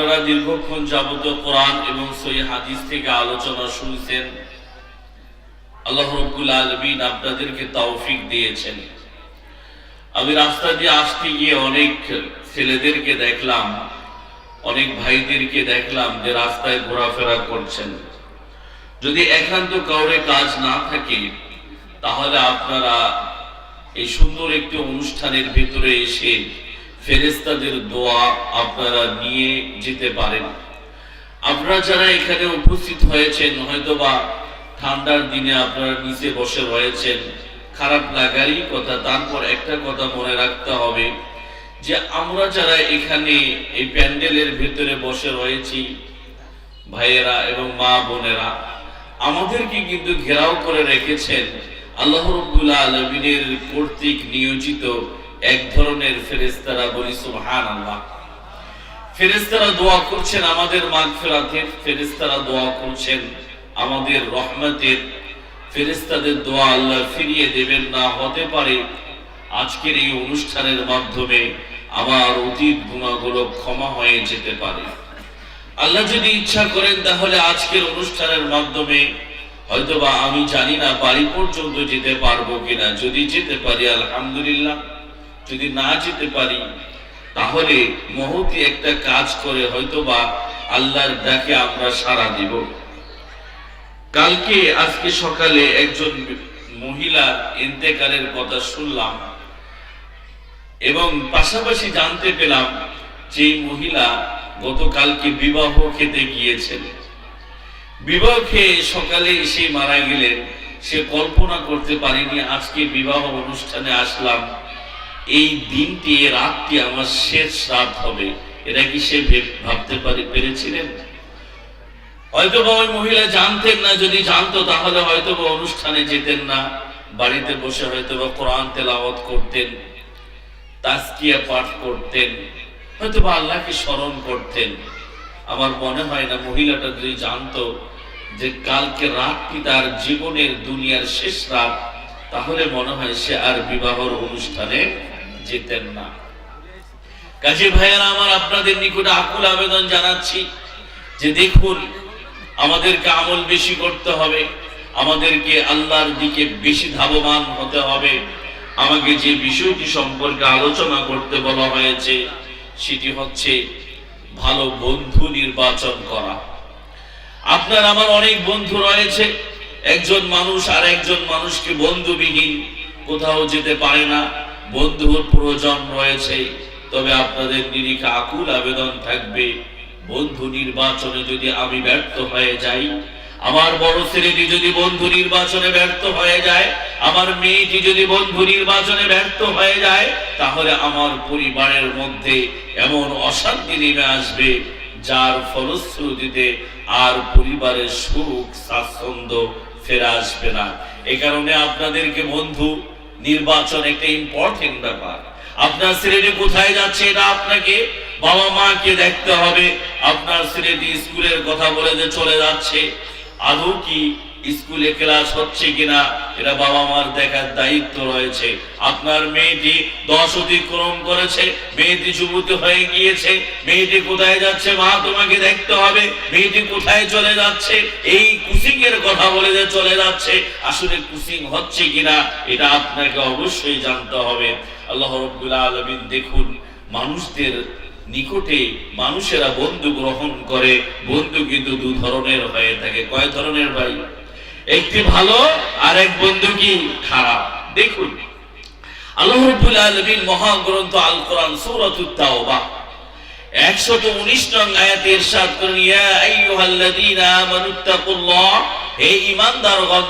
আপনারা দীর্ঘক্ষণ যাবত কোরআন এবং সই হাদিস থেকে আলোচনা শুনছেন। আল্লাহ রব্বুল আলমিন আপনাদেরকে তৌফিক দিয়েছেন। আমি রাস্তা দিয়ে আসতে গিয়ে অনেক ছেলেদেরকে দেখলাম, অনেক ভাইদেরকে দেখলাম যে রাস্তায় ঘোরাফেরা করছেন। যদি একান্ত কাউরে কাজ না থাকে, তাহলে আপনারা এই সুন্দর একটি অনুষ্ঠানের ভিতরে এসে ফেরেস্তাদের দোয়া আপনারা নিয়ে যেতে পারেন। আপনারা যারা এখানে উপস্থিত হয়েছেন, হয়তোবা ঠান্ডার দিনে আপনারা নিচে বসে রয়েছেন, খারাপ লাগারই কথা, তারপর একটা কথা মনে রাখতে হবে যে আমরা যারা এখানে এই প্যান্ডেলের ভেতরে বসে রয়েছি, ভাইয়েরা এবং মা বোনেরা, আমাদেরকে কিন্তু ঘেরাও করে রেখেছেন আল্লাহ রব্বুল আলমিনের কর্তৃক নিয়োজিত এক ধরনের ফেরেস্তারা বলি সুবহান আল্লাহ ফেরেস্তারা দোয়া করছেন আমাদের মাগফিরাতের ফেরেস্তারা দোয়া করছেন আমাদের রহমতের ফেরেস্তাদের দোয়া আল্লাহ ফিরিয়ে দেবেন না, হতে পারে আজকের এই অনুষ্ঠানের মাধ্যমে আমার অতীত গুণাগুলো ক্ষমা হয়ে যেতে পারে। আল্লাহ যদি ইচ্ছা করেন তাহলে আজকের অনুষ্ঠানের মাধ্যমে হয়তোবা আমি জানি না বাড়ি পর্যন্ত যেতে পারব কিনা। যদি যেতে পারি, আলহামদুলিল্লাহ। যদি না যেতে পারি, তাহলে মহতি একটা কাজ করে হয়তোবা আল্লাহর ডাকে আমরা সাড়া দিব। কালকে, আজকে সকালে একজন মহিলার ইন্তেকালের কথা শুনলাম এবং পাশাপাশি জানতে পেলাম যে মহিলা গতকালকে বিবাহ খেতে গিয়েছেন। বিবাহ খেয়ে সকালে এসে মারা গেলেন। সে কল্পনা করতে পারেনি, আজকে বিবাহ অনুষ্ঠানে আসলাম। এই দিনটি, এই রাতটি আমার শেষ রাত হবে। এটা কি সে ভাবতে পারে, পেরেছিলেন? হয়তো বা ওই মহিলা জানতেন না, যদি জানতো, তাহলে হয়তো বা অনুষ্ঠানে যেতেন না। বাড়িতে বসে হয়তো বা কোরআন তেলাওয়াত করতেন, তাজকিয়া পাঠ করতেন, হয়তো বা আল্লাহকে স্মরণ করতেন। আমার মনে হয় না, মহিলাটা যদি জানতো যে কালকে রাতটি তার জীবনের দুনিয়ার শেষ রাত, তাহলে মনে হয় সে আর বিবাহর অনুষ্ঠানে যেতেন না। কাজী ভাইয়েরা, আমার আপনাদের নিকটে আকুল আবেদন জানাচ্ছি যে দেখুন, আমাদেরকে আমল বেশি করতে হবে, আমাদেরকে আল্লাহর দিকে বেশি ধাবমান হতে হবে। আমাকে যে বিষয়টি সম্পর্কে আলোচনা করতে বলা হয়েছে, সেটি হচ্ছে ভালো বন্ধু নির্বাচন করা। আপনার আমার অনেক বন্ধু রয়েছে, একজন মানুষ আর একজন মানুষকে বন্ধুবিহীন কোথাও যেতে পারে না। বন্ধুর প্রয়োজন রয়েছে, তবে আপনাদের নিরিখা আকুল আবেদন থাকবে। বন্ধু নির্বাচনে যদি আমি ব্যর্থ হয়ে যাই, আমার বড় ছেলেটি যদি বন্ধু নির্বাচনে ব্যর্থ হয়ে যায়, আমার মেয়েটি যদি বন্ধু নির্বাচনে ব্যর্থ হয়ে যায়, তাহলে আমার পরিবারের মধ্যে এমন অশান্তি নেমে আসবে, যার ফলশ্রুতিতে আর পরিবারের সুখ, স্বাচ্ছন্দ্য ফেরা আসবে না। এ কারণে আপনাদেরকে বন্ধু নির্বাচন একটা ইম্পর্টেন্ট ব্যাপার। আপনার ছেলেটি কোথায় যাচ্ছে এটা আপনাকে বাবা মাকে দেখতে হবে। আপনার ছেলেটি স্কুলের কথা বলে যে চলে যাচ্ছে। আদৌ কি স্কুলে ক্লাস হচ্ছে কিনা এটা বাবা মার দেখার দায়িত্ব রয়েছে। আপনার মেয়েটি দশ অতিক্রম করেছে, মেয়েটি যুবতী হয়ে গিয়েছে, মেয়েটি কোথায় যাচ্ছে মা, তোমাকে দেখতে হবে। মেয়েটি কোথায় চলে যাচ্ছে, এই কুসিং এর কথা বলে যে চলে যাচ্ছে, আসলে কুসিং হচ্ছে কিনা, এটা আপনাকে অবশ্যই জানতে হবে। আল্লাহ রব্বুল আলমিন দেখুন, মানুষদের নিকটে মানুষেরা বন্ধু গ্রহণ করে, বন্ধু কিন্তু দু ধরনের হয়ে থাকে। কয় ধরনের ভাই? একটি ভালো আর এক বন্ধু কি খারাপ? দেখুন, আল্লাহ আলামিন মহাগ্রন্থ আল কোরআন সূরাতুত তাওবা 119 নং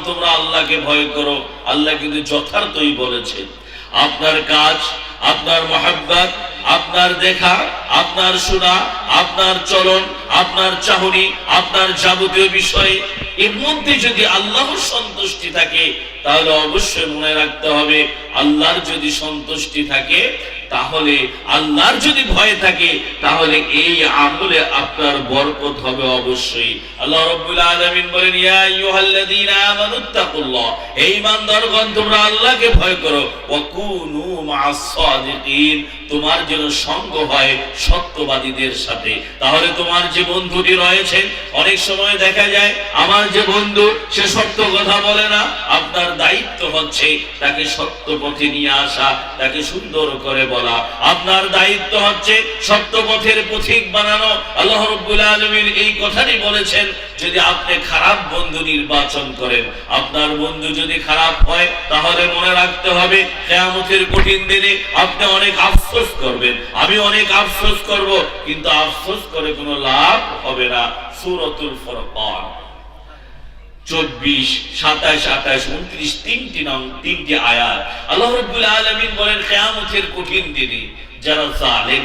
তোমরা আল্লাহকে ভয় করো। আল্লাহ কিন্তু যথার্থই বলেছেন আপনার কাজ, আপনার মহাব্বত, আপনার দেখা, আপনার শোনা, আপনার চলন, আপনার চাহনি, আপনার যাবতীয় বিষয়ে এর মধ্যে যদি আল্লাহর সন্তুষ্টি থাকে, তাহলে অবশ্যই মনে রাখতে হবে, আল্লাহর যদি সন্তুষ্টি থাকে তাহলে আল্লাহর যদি ভয় থাকে, তাহলে এই আমলে আপনার বরকত হবে অবশ্যই। আল্লাহ রাব্বুল আলামিন বলেন, ইয়া আইয়ুহাল্লাযীনা আমানুত্তাকুল্লাহ হে ঈমানদারগণ, তোমরা আল্লাহকে ভয় করো। ওয়া কুনু মা'আস সাদিকিন। তোমার যেন সঙ্গ হয় সত্যবাদীদের সাথে। তাহলে তোমার যে বন্ধুটি রয়েছে অনেক সময় দেখা যায়, আমার যে বন্ধু, সে সত্য কথা বলে না। আপনার দায়িত্ব হচ্ছে তাকে সত্য পথে নিয়ে আসা, তাকে সুন্দর করে বলা। আপনার দায়িত্ব হচ্ছে সত্য পথের পথিক বানানো। আল্লাহ রব্বুল আলমীর এই কথাটি বলেছেন, যদি আপনি খারাপ বন্ধু নির্বাচন করেন, আপনার বন্ধু যদি খারাপ হয়, তাহলে মনে রাখতে হবে, কেয়ামতের কঠিন দিনে আপনি অনেক আফসোস করবেন। আমি অনেক আফসোস করব, কিন্তু আফসোস করে কোনো লাভ হবে না। সুরতুল ফরকান। চব্বিশ, সাতাশ, আঠাশ, উনত্রিশ, তিনটি নং, তিনটি আয়াত। আল্লাহ রবুল আলমিন বলেন, কেয়ামতের কঠিন দিনে যারা জালেম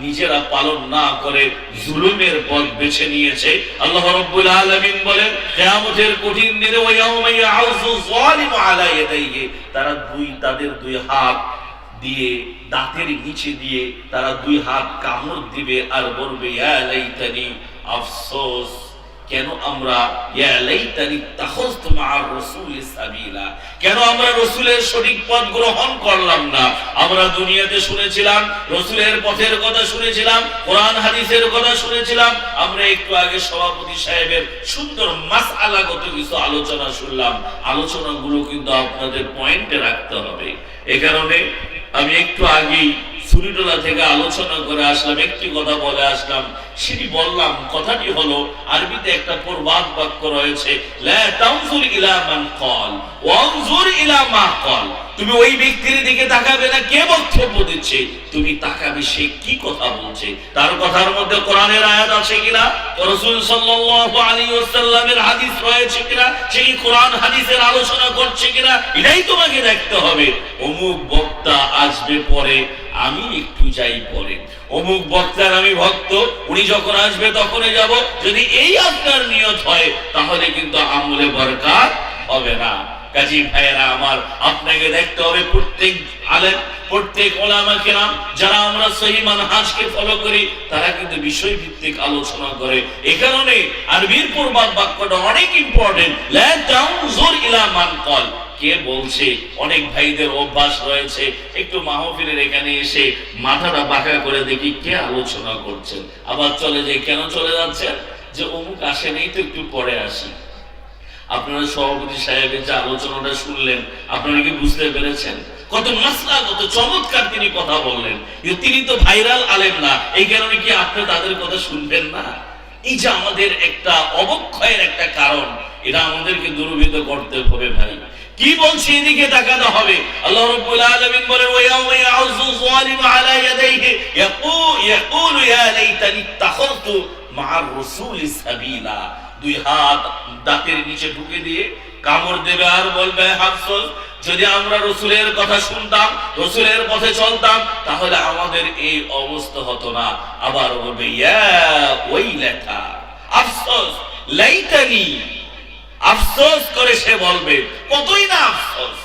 নিজেরা পালন না করে জুলুমের পথ বেছে নিয়েছে। আল্লাহ রব্বুল আলমিন বলেন, কেয়ামতের কঠিন দিনে তারা দুই, তাদের দুই হাত দিয়ে, দাঁতের নিচে দিয়ে তারা দুই হাত কামড় দিবে। আর বলবে আফসোস। কেন আমরা কেন আমরা রসুলের সঠিক পথ গ্রহণ করলাম না? আমরা দুনিয়াতে শুনেছিলাম, রসুলের পথের কথা শুনেছিলাম, কোরআন হাদিসের কথা শুনেছিলাম, আমরা একটু আগে সভাপতি সাহেবের সুন্দর মাস আলাগত কিছু আলোচনা শুনলাম। আলোচনাগুলো কিন্তু আপনাদের পয়েন্টে রাখতে হবে। এ কারণে আমি একটু আগেই সুরিটোলা থেকে আলোচনা করে আসলাম, একটি কথা বলে আসলাম। সেটি বললাম, কথাটি হলো, আরবিতে একটা প্রবাদ বাক্য রয়েছে, লা ইলা কল ক্বাল। তুমি ওই ব্যক্তির দিকে তাকাবে না, কে বক্তব্য দিচ্ছে? তুমি তাকাবে, সে কি কথা বলছে? তার কথার মধ্যে কোরআনের আয়াত আছে কিনা? রাসূল সাল্লাল্লাহু আলাইহি ওয়াসাল্লামের হাদিস রয়েছে কিনা? সে কি কোরআন হাদিসের আলোচনা করছে কিনা? এটাই তোমাকে দেখতে হবে। অমুক বক্তা আসবে পরে, আমি একটু যাই পরে। অমুক বক্তার আমি ভক্ত, উনি যখন আসবে তখনই যাব। যদি এই আপনার নিয়ত হয়, তাহলে কিন্তু আমলে বরকাত হবে না। কাজী ভাইয়েরা আমার, আপনাকে দেখতে হবে প্রত্যেক আলেম, প্রত্যেক ওলামা কেরাম, যারা আমরা সহি মানহাজকে ফলো করি, তারা কিন্তু বিষয় ভিত্তিক আলোচনা করে। এই কারণে আরবির পূর্বাদ বাক্যটা অনেক ইম্পর্টেন্ট লা তানজুর ইলা মান কল কে বলছে? অনেক ভাইদের অভ্যাস রয়েছে। একটু মাহফিলের এখানে এসে মাথাটা বাঁকা করে দেখি কে আলোচনা করছেন। আবার চলে যে কেন চলে যাচ্ছেন? যে অমুক আসেনি তো একটু পরে আসি। আপনারা সভাপতি সাহেবের যে আলোচনাটা শুনলেন, আপনারা কি বুঝতে পেরেছেন? কত মাসলা, কত চমৎকার তিনি কথা বললেন। তিনি তো ভাইরাল আলেম না, এই কারণে কি আপনি তাদের কথা শুনবেন না? এই যে আমাদের একটা অবক্ষয়ের একটা কারণ, এটা আমাদেরকে দুর্বিত করতে হবে ভাই। কি বলছে এদিকে তাকাতে হবে? আল্লাহ রাব্বুল দুই হাত দাঁতের নিচে ঢুকে দিয়ে কামড় দেবে আর বলবে আফসোস যদি আমরা রসুলের কথা শুনতাম, রসুলের পথে চলতাম, তাহলে আমাদের এই অবস্থা হতো না। আবার বলবে ওই লেখা আফসোস, লাইতানি। আফসোস করে সে বলবে, কতই না আফসোস?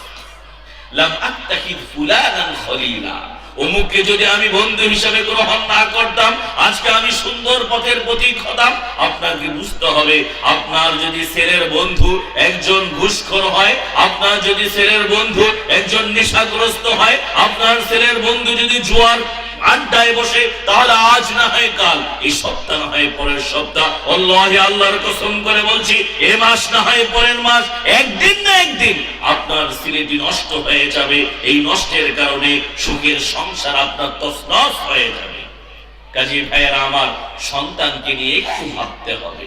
লাম আত্তাকিদ ফুলানান খলিলা। অমুককে যদি আমি বন্ধু হিসেবে গ্রহণ না করতাম, আজকে আমি সুন্দর পথের প্রতীক হতাম, আপনাকে বুঝতে হবে, আপনার যদি ছেলের বন্ধু একজন ঘুষখোর হয়, আপনার যদি ছেলের বন্ধু একজন নেশাগ্রস্ত হয়, আপনার ছেলের বন্ধু যদি জোয়ার আড্ডায় বসে, তাহলে আজ না হয় কাল। এই সপ্তাহ না হয় পরের সপ্তাহ। আল্লাহ আল্লাহর কসম করে বলছি, এ মাস না হয় পরের মাস, একদিন না একদিন। আপনার ছেলেটি নষ্ট হয়ে যাবে। এই নষ্টের কারণে সুখের সংসার আপনার তসনস হয়ে যাবে। কাজী ভাইয়েরা, আমার সন্তানকে নিয়ে একটু ভাবতে হবে।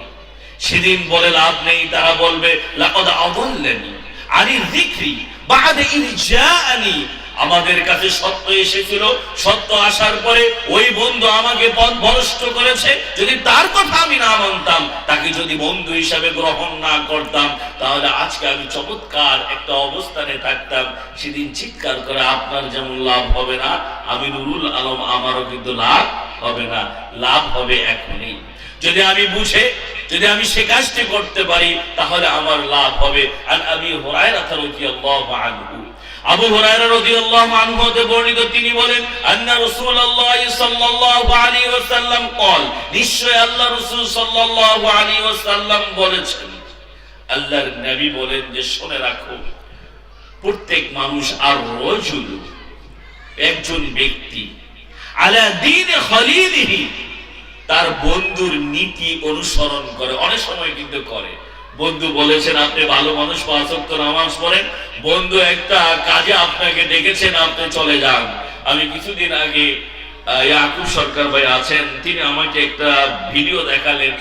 সেদিন বলে লাভ নেই, তারা বলবে, লাকদ আদাল্লানি আনি যিকরি বাদে ইন জাআনি আমাদের কাছে সত্য এসেছিল, সত্য আসার পরে ওই বন্ধু আমাকে পথ ভ্রষ্ট করেছে। যদি তার কথা আমি না মানতাম, তাকে যদি বন্ধু হিসাবে গ্রহণ না করতাম, তাহলে আজকে আমি চমৎকার একটা অবস্থানে থাকতাম। সেদিন চিৎকার করে, আপনার যেমন লাভ হবে না, আমি নুরুল আলম, আমারও কিন্তু লাভ হবে না, লাভ হবে এখনই। যদি আমি বুঝে, যদি আমি সে কাজটি করতে পারি, তাহলে আমার লাভ হবে। আর আমি হোরায়রা রাদিয়াল্লাহু আনহু। আবু হুরায়রা রাদিয়াল্লাহু আনহু হতে বর্ণিত তিনি বলেন, আন্না সাল্লাল্লাহু আলাইহি ওয়াসাল্লাম কল নিশ্চয় আল্লাহ রাসূল সাল্লাল্লাহু আলাইহি ওয়াসাল্লাম বলেছেন। আল্লাহর নবী বলেন যে, শুনে রাখো, প্রত্যেক মানুষ আর রজুল, একজন ব্যক্তি, আলা দীন খলিলিহি, তার বন্ধুর নীতি অনুসরণ করে। অনেক সময় কিন্তু করে। বন্ধু বলেছেন, আপনি ভালো মানুষ পাঁচক্ত নামাজ পড়েন। বন্ধু, একটা কাজে আপনাকে ডেকেছেন, আপনি চলে যান। আমি কিছুদিন আগে ইয়াকুব সরকার ভাই আছেন, তিনি আমাকে একটা ভিডিও দেখালেন,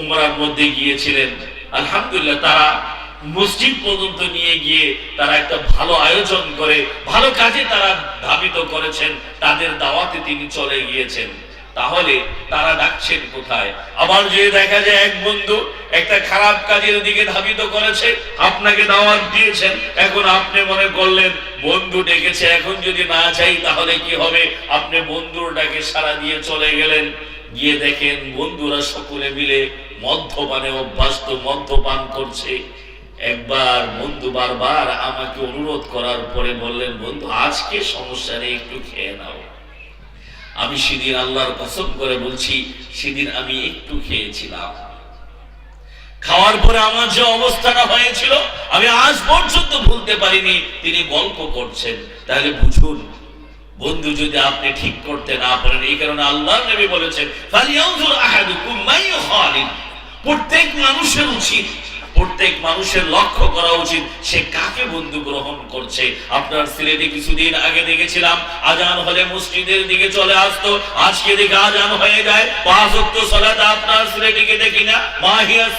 উমরার মধ্যে গিয়েছিলেন। আলহামদুলিল্লাহ, তারা মসজিদ পর্যন্ত নিয়ে গিয়ে তারা একটা ভালো আয়োজন করে, ভালো কাজে তারা ধাবিত করেছেন, তাদের দাওয়াতে তিনি চলে গিয়েছেন। তাহলে তারা ডাকছেন কোথায়? আবার যদি দেখা যায় এক বন্ধু একটা খারাপ কাজের দিকে ধাবিত করেছে, আপনাকে দাওয়াত দিয়েছেন, এখন আপনি মনে করলেন, বন্ধু ডেকেছে, এখন যদি না চাই তাহলে কি হবে? আপনি বন্ধুর ডাকে সারা দিয়ে চলে গেলেন। গিয়ে দেখেন বন্ধুরা সকলে মিলে মদ্যপানে অভ্যস্ত, মদ্যপান করছে। একবার বন্ধু বারবার আমাকে অনুরোধ করার পরে বললেন, বন্ধু, আজকে সমস্যা নেই, একটু খেয়ে নাও। আমি সেদিন আল্লাহর কসম করে বলছি, সেদিন আমি একটু খেয়েছিলাম। খাওয়ার পরে আমার যে অবস্থাটা হয়েছিল, আমি আজ পর্যন্ত ভুলতে পারিনি, তিনি গল্প করছেন। তাহলে বুঝুন, বন্ধু যদি আপনি ঠিক করতে না পারেন, এই কারণে আল্লাহ নবী বলেছেন প্রত্যেক মানুষের উচিত প্রত্যেক মানুষের লক্ষ্য করা উচিত, সে কাকে বন্ধু গ্রহণ করছে? আপনার সিলেটে কিছুদিন আগে দেখেছিলাম, আজান হলে মসজিদের দিকে চলে আসতো, আজকে দেখে আজান হয়ে যায়, পাঁচ ওয়াক্ত সালাত আপনার সিলেটে দেখি না।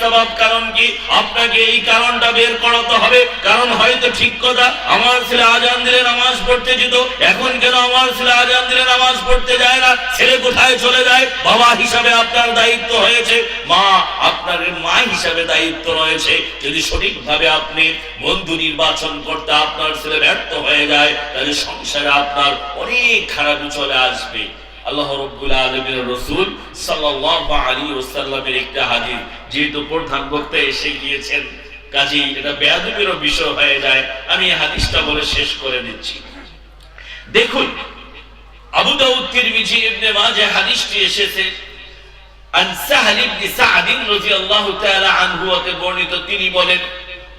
সবাব কারণ কি? আপনাকে এই কারণটা বের করাতে হবে, কারণ হয়তো ঠিক কথা, আমার ছেলে আজান দিলে নামাজ পড়তে যেত, এখন কেন আমার ছেলে আজান দিলে নামাজ পড়তে যায় না? ছেলে কোথায় চলে যায়? বাবা হিসাবে আপনার দায়িত্ব হয়েছে মা আপনার মা হিসাবে দায়িত্ব রয়েছে। যদি সঠিকভাবে আপনি বন্ধু নির্বাচন করতে আপনার ছেলে ব্যর্থ হয়ে যায়, তাহলে সংসারে আপনার অনেক খারাপ চলে আসবে। আল্লাহ রব্বুল রসুল ওয়াসাল্লামের একটা হাদিস, যেহেতু প্রধান বক্তা এসে গিয়েছেন কাজী এটা বেয়াদবিরও বিষয় হয়ে যায়, আমি হাদিসটা বলে শেষ করে দিচ্ছি। দেখুন, আবু দাউদ তিরমিজি ইবনে মাজাহ হাদিসটি এসেছে। আন সাহল ইবনে সাদ রাদিয়াল্লাহু তাআলা আনহু হতে বর্ণিত, তিনি বলেন,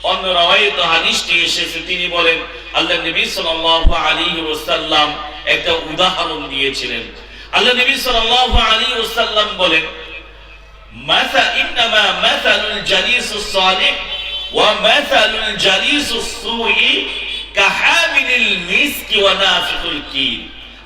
অন্য রাওয়ায়াত হাদিসটি এসেছে, তিনি বলেন আল্লাহ নবী সাল্লাল্লাহু আলাইহি ওয়াসাল্লাম একটা উদাহরণ দিয়েছিলেন। আল্লাহ নবী সাল্লাল্লাহু আলাইহি ওয়াসাল্লাম বলেন মাথা ইন্নামা মাথালুল জালিসুস সালিহ ওয়া মাথালুল জালিসুস সুই কাহামিলিল মিসকি ওয়া নাফিকুল কিল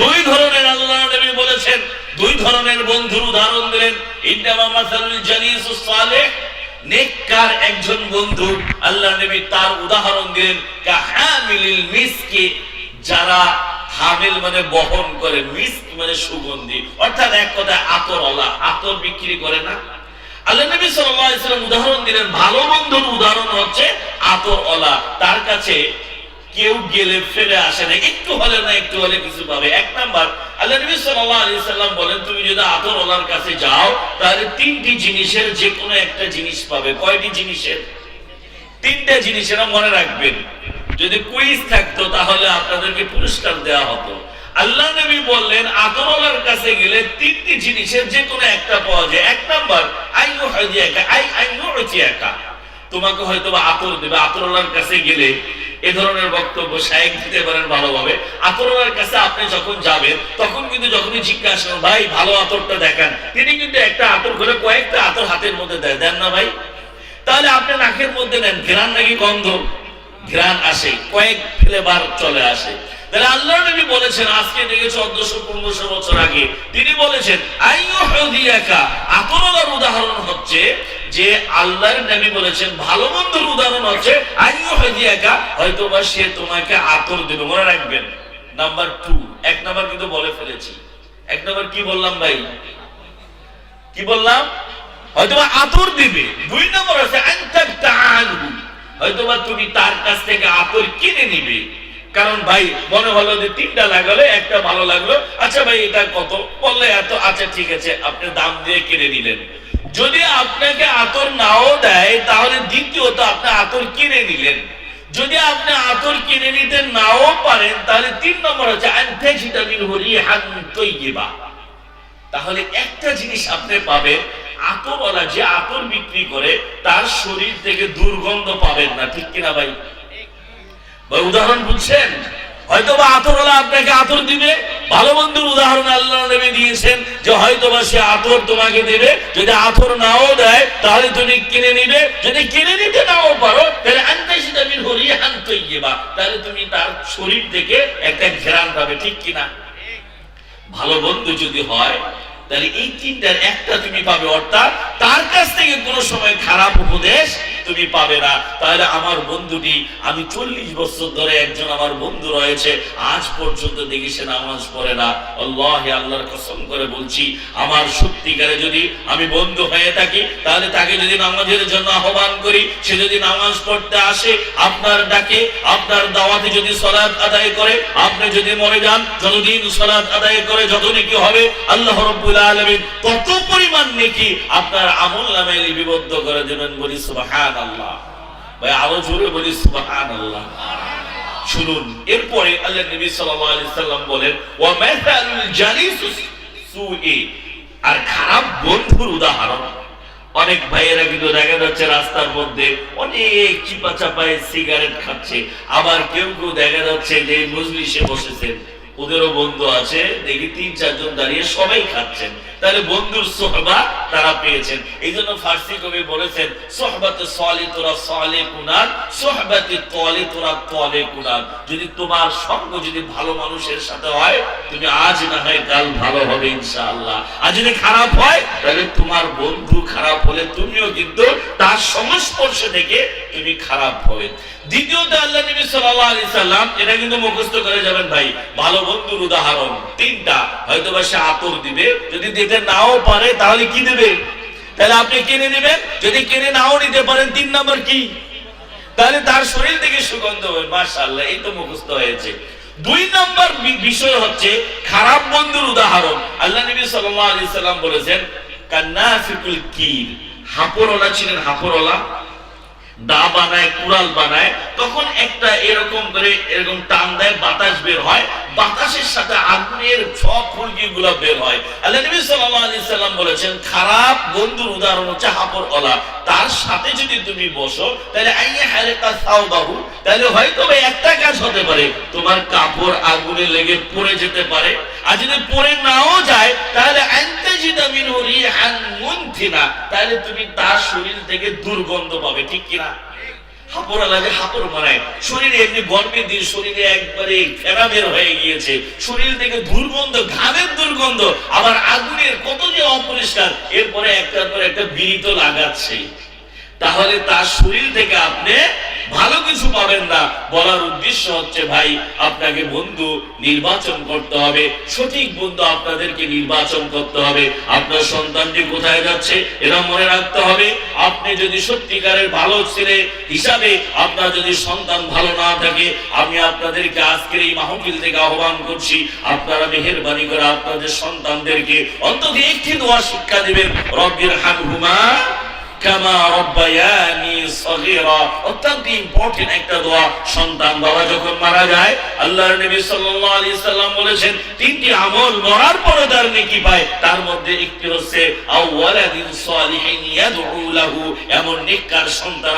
দুই ধরনের আল্লাহ নবী বলেছেন, দুই ধরনের বন্ধুর উদাহরণ দিলেন। ইন্নামা মাসালুল জালিসুস সালেহ, নেককার একজন বন্ধু। আল্লাহ নবী তার উদাহরণ দিলেন, কাহামিলিল মিসকি, যারা হামিল মানে বহন করে, মিস্ক মানে সুগন্ধি। অর্থাৎ এক কথায় আতরওয়ালা আতর বিক্রি করে না। আল্লাহ নবী সাল্লাল্লাহু আলাইহি সাল্লাম উদাহরণ দিলেন, ভালো বন্ধুর উদাহরণ হচ্ছে আতরওয়ালা তার কাছে কেউ গেলে ফেলে আসে না। একটু হলে না, একটু হলে কিছু পাবে। এক নাম্বার, আল্লাহ বলেন, তুমি যদি আতরওয়ালার কাছে যাও, তাহলে তিনটি জিনিসের যে কোনো একটা জিনিস পাবে। কয়টি জিনিসের? তিনটা জিনিসের মনে রাখবেন। যদি কুইজ থাকতো, তাহলে আপনাদেরকে পুরস্কার দেওয়া হতো। আল্লাহ নবী বললেন, আতরওয়ালার কাছে গেলে তিনটি জিনিসের যে কোনো একটা পাওয়া যায়। এক নাম্বার আইনু হাদিয়াকা আই আইনু উতিয়াকা তোমাকে হয়তো বা আতর দেবে। আতরওয়ালার কাছে গেলে এ ধরনের বক্তব্য শায়েক দিতে পারেন ভালোভাবে। আতরের কাছে আপনি যখন যাবেন, তখন কিন্তু যখনই জিজ্ঞাসা ভাই, ভালো আতরটা দেখান। তিনি কিন্তু একটা আতর করে কয়েকটা আতর হাতের মধ্যে দেয়। দেন না ভাই? তাহলে আপনি নাকের মধ্যে নেন। ঘ্রাণ নাকি গন্ধ? ঘ্রাণ আসে। কয়েক ফ্লেভার চলে আসে। তাহলে আল্লাহ নবী বলেছেন, আজকে থেকে চোদ্দশো পনেরোশো বছর আগে? তিনি বলেছেন আইয়ু হদিয়াকা আতরদার উদাহরণ হচ্ছে যে আল্লাহর নবী বলেছেন, ভালো মন্দর উদাহরণ হচ্ছে আইয়ু হদিয়াকা। হয়তো বা সে তোমাকে আতর দেবে, মনে রাখবেন। নাম্বার টু, এক নাম্বার কিন্তু বলে ফেলেছি। এক নাম্বার কি বললাম ভাই? কি বললাম? হয়তোবা আতর দিবে। দুই নম্বর আছে আনতাবতাআনহু হয়তোবা তুমি তার কাছ থেকে আতর কিনে নিবে। কারণ ভাই, মনে হলো যে তিনটা লাগালে, একটা ভালো লাগল। আচ্ছা ভাই, এটা কত? বললে এত আচ্ছা ঠিক আছে, আপনি দাম দিয়ে কিনে নিলেন। যদি আপনাকে আতর নাও দেয়, তাহলে দ্বিতীয়ত আপনি আতর কিনে নিলেন। যদি আপনি আতর কিনে নিতে নাও পারেন, তাহলে তিন নম্বর হচ্ছে তাহলে একটা জিনিস আপনি পাবেন, আতরওয়ালা যে আতর বিক্রি করে, তার শরীর থেকে দুর্গন্ধ পাবেন না। ঠিক কিনা ভাই, উদাহরণ বুঝছেন? হয়তো বা আপনাকে আতর দিবে। ভালো বন্ধুর উদাহরণ আল্লাহ নবী দিয়েছেন যে হয়তো বা সে আতর তোমাকে দেবে। যদি আতর নাও দেয়, তাহলে তুমি কিনে নিবে। যদি কিনে নিতে নাও পারো, তাহলে তাহলে তুমি তার শরীর থেকে একটা ঘেরান পাবে, ঠিক কিনা? ভালো বন্ধু যদি হয়, তাহলে এই তিনটার একটা তুমি পাবে। অর্থাৎ তার কাছ থেকে কোনো সময় খারাপ উপদেশ তুমি পাবে না। তাহলে আমার বন্ধুটি, আমি চল্লিশ বছর ধরে একজন আমার বন্ধু রয়েছে, আজ পর্যন্ত দেখি সে নামাজ পড়ে না। আল্লাহ, আল্লাহর কসম করে বলছি, আমার সত্যিকারে যদি আমি বন্ধু হয়ে থাকি, তাহলে তাকে যদি নামাজের জন্য আহ্বান করি, সে যদি নামাজ পড়তে আসে, আপনার ডাকে, আপনার দাওয়াতে যদি সলাৎ আদায় করে, আপনি যদি মরে যান, যতদিন সলাৎ আদায় করে যত নাকি হবে, আল্লাহ রব্বুল আলামিন তত পরিমাণ নাকি আপনার আমল নামে লিপিবদ্ধ করে দেবেন বলি সুবহানাল্লাহ। ভাই, আরও জোরে বলি সুবহানাল্লাহ। শুনুন, এরপরে আল্লাহ নবী সাল্লাম বলেন আর খারাপ বন্ধুর উদাহরণ। অনেক ভাইয়েরা কিন্তু দেখা যাচ্ছে রাস্তার মধ্যে অনেক চিপা চাপায় সিগারেট খাচ্ছে। আবার কেউ কেউ দেখা যাচ্ছে যে মজলিসে বসেছেন। ওদেরও বন্ধু আছে, দেখি তিন চারজন দাঁড়িয়ে সবাই খাচ্ছেন। তাহলে বন্ধুর সোহবা তারা পেয়েছেন। এই জন্য ফার্সি কবি বলেছেন, সোহবাতে সলে তোরা সলে কুনার সোহবাতে তলে তোরা তলে কুনার যদি তোমার সঙ্গ যদি ভালো মানুষের সাথে হয়, তুমি আজ না হয় কাল ভালো হবে ইনশাআল্লাহ। আর যদি খারাপ হয়, তাহলে তোমার বন্ধু খারাপ হলে তুমিও কিন্তু তার সংস্পর্শে থেকে তুমি খারাপ হবে। দ্বিতীয়ত আল্লাহ নবী সাল্লাল্লাহু আলাইহি সাল্লাম এটা কিন্তু মুখস্থ করে যাবেন ভাই, ভালো বন্ধুর উদাহরণ। তিনটা হয়তো বা সে আতর দিবে, যদি দিতে নাও পারে তাহলে কি দেবে? তাহলে আপনি কিনে নেবেন, যদি কিনে নাও নিতে পারেন, তিন নম্বর কি? তাহলে তার শরীর থেকে সুগন্ধ হবে এই তো মুখস্থ হয়েছে। দুই নম্বর বিষয় হচ্ছে খারাপ বন্ধুর উদাহরণ। আল্লাহ নবী সাল্লাল্লাহু আলাইহি সাল্লাম বলেছেন, কান্নাফিকুল কির। হাপরওয়ালা ছিলেন হাপরওয়ালা দা বানায়, কুড়াল বানায়, তখন একটা এরকম করে, এরকম টান দেয়, বাতাস বের হয়, বাতাসের সাথে আগুনের সব ফুলকি গুলা বের হয়। আল্লাহ নবী আলাইহি সাল্লাম বলেছেন, খারাপ বন্ধুর উদাহরণ হচ্ছে হাপর ওলা তার সাথে যদি তুমি বসো, তাহলে আইয়া হালেকা সাওবাহু তাহলে হয়তো একটা কাজ হতে পারে, তোমার কাপড় আগুনে লেগে পড়ে যেতে পারে। আর যদি পড়ে নাও যায়, তাহলে মুনথিনা তাহলে তুমি তার শরীর থেকে দুর্গন্ধ পাবে, ঠিক কিনা? হাপড়া লাগে, হাপড় মারায়। শরীরে এমনি দিন শরীরে একবারে হয়ে গিয়েছে। শরীর থেকে দুর্গন্ধ, ঘামের দুর্গন্ধ, আবার আগুনের কত যে অপরিষ্কার, এরপরে একটার পর একটা বিড়িত লাগাচ্ছে। তাহলে তার শরীর থেকে আপনি ভালো কিছু পাবেন না। বলার উদ্দেশ্য হচ্ছে, ভাই, আপনাকে বন্ধু নির্বাচন করতে হবে। সঠিক বন্ধু আপনাদেরকে নির্বাচন করতে হবে। আপনার সন্তানটি কোথায় যাচ্ছে এরা মনে রাখতে হবে। আপনি যদি সত্যিকারের ভালো ছেলে হিসাবে আপনার যদি সন্তান ভালো না থাকে, আমি আপনাদেরকে আজকের এই মাহফিল থেকে আহ্বান করছি, আপনারা মেহেরবানি করে আপনাদের সন্তানদেরকে অন্তত একটি দোয়া শিক্ষা দিবেন। রব্বির হামহুমা দোয়া সন্তান সন্তান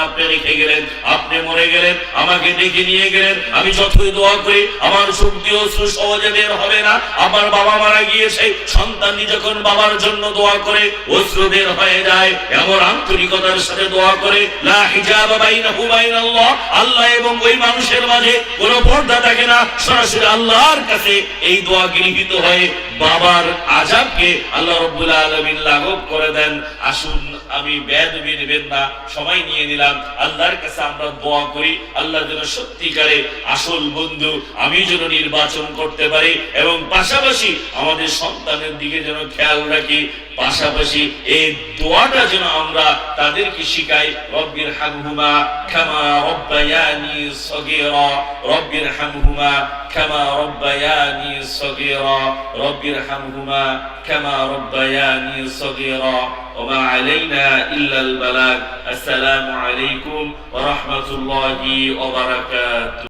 আপনি মরে গেলেন, আমাকে ডেকে নিয়ে গেলেন, আমি যতই দোয়া করি, আমার শক্তি অশ্রু সহজে বের হবে না, আমার বাবা মারা গিয়েছে সন্তানটি যখন বাবার জন্য দোয়া করে, অশ্রু বের হয়ে যায়, এমন আন্তরিকতার সাথে দোয়া করে, লা হিজাব বাইনাহু বাইনাল্লাহ, আল্লাহ এবং ওই মানুষের মাঝে কোনো পর্দা থাকে না। সরাসরি আল্লাহর কাছে এই দোয়া গৃহীত হয়ে বাবার আজাবকে আল্লাহ রব্বুল আলামিন লাঘব করে দেন। আসুন, আমি বেদবি নেবেন না সময় নিয়ে নিলাম। আল্লাহর কাছে আমরা দোয়া করি, আল্লাহ যেন সত্যিকারে আসল বন্ধু, আমি যেন নির্বাচন করতে পারি এবং পাশাপাশি আমাদের সন্তানের দিকে যেন খেয়াল রাখি। পাশাপাশি এই দোয়াটা যেন আমরা তাদেরকে শিখাই রব্বির হামহুমা কামা রব্বায়ানি সগীরা রব্বির হামহুমা কামা রব্বায়ানি সগীরা রব্বির হামহুমা কামা রব্বায়ানি সগীরা وما علينا إلا البلاغ السلام عليكم ورحمة الله وبركاته